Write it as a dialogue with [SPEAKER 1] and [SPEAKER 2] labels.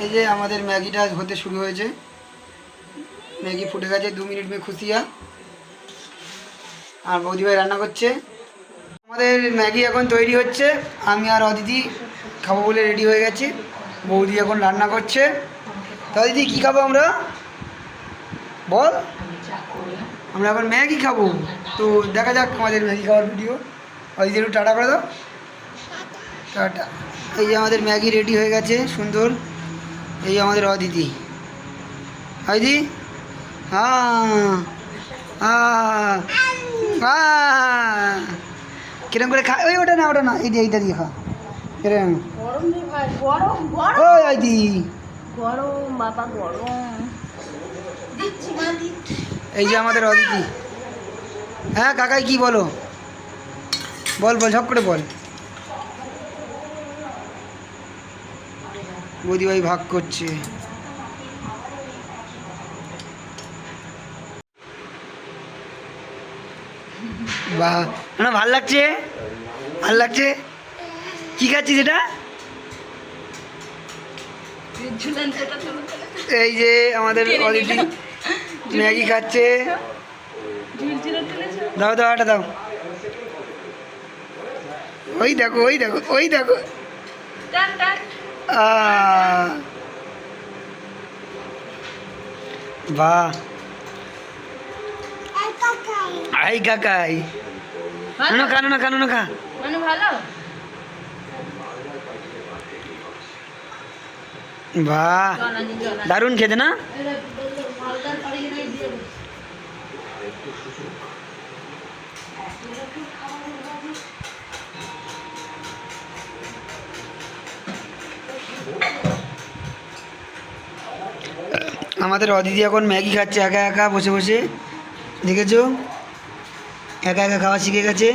[SPEAKER 1] এই যে আমাদের ম্যাগিটা হতে শুরু হয়েছে। ম্যাগি ফুটে গেছে, দু মিনিট মেয়ে খুশিয়া। আর বৌদি ভাই রান্না করছে। আমাদের ম্যাগি এখন তৈরি হচ্ছে। আমি আর অদিতি খাব বলে রেডি হয়ে গেছি। বৌদি এখন রান্না করছে। তো অদিতি, কী খাব আমরা? বল। আমরা এখন ম্যাগি খাব। তো দেখা যাক আমাদের ম্যাগি খাওয়ার ভিডিও। অদিতি, একটু টাটা করে দাও। টাটা। এই যে আমাদের ম্যাগি রেডি হয়ে গেছে, সুন্দর। এই আমাদের অদিতি। অদিতি? হ্যাঁ। হ্যাঁ। হ্যাঁ। কিরম করে খা ওই ওটা না ওটা না, এই যে এইটা দিয়ে খা কিরম? ওই এই যে আমাদের অদিতি। হ্যাঁ কাকাই কি বলো? বল বল, ঝপ করে বল। বৌদি ভাই ভাগ করছে। বাহ না ভালো লাগছে? ভালো লাগছে? কি খাচ্ছিস এটা? এই যে আমাদের অদিতি ম্যাগি খাচ্ছে। দাও দাও আটা দাও। ওই দেখো ওই দেখো ওই দেখো। বাহ। আই কাকাই। নো খা নো খা নো খা।
[SPEAKER 2] মানে ভালো?
[SPEAKER 1] বাহ। দারুণ খেতে না?
[SPEAKER 2] হালকা
[SPEAKER 1] আমাদের অদিতি এখন ম্যাগি খাচ্ছে, একা একা বসে বসে। দেখেছ? একা একা খাওয়া শিখে গেছে।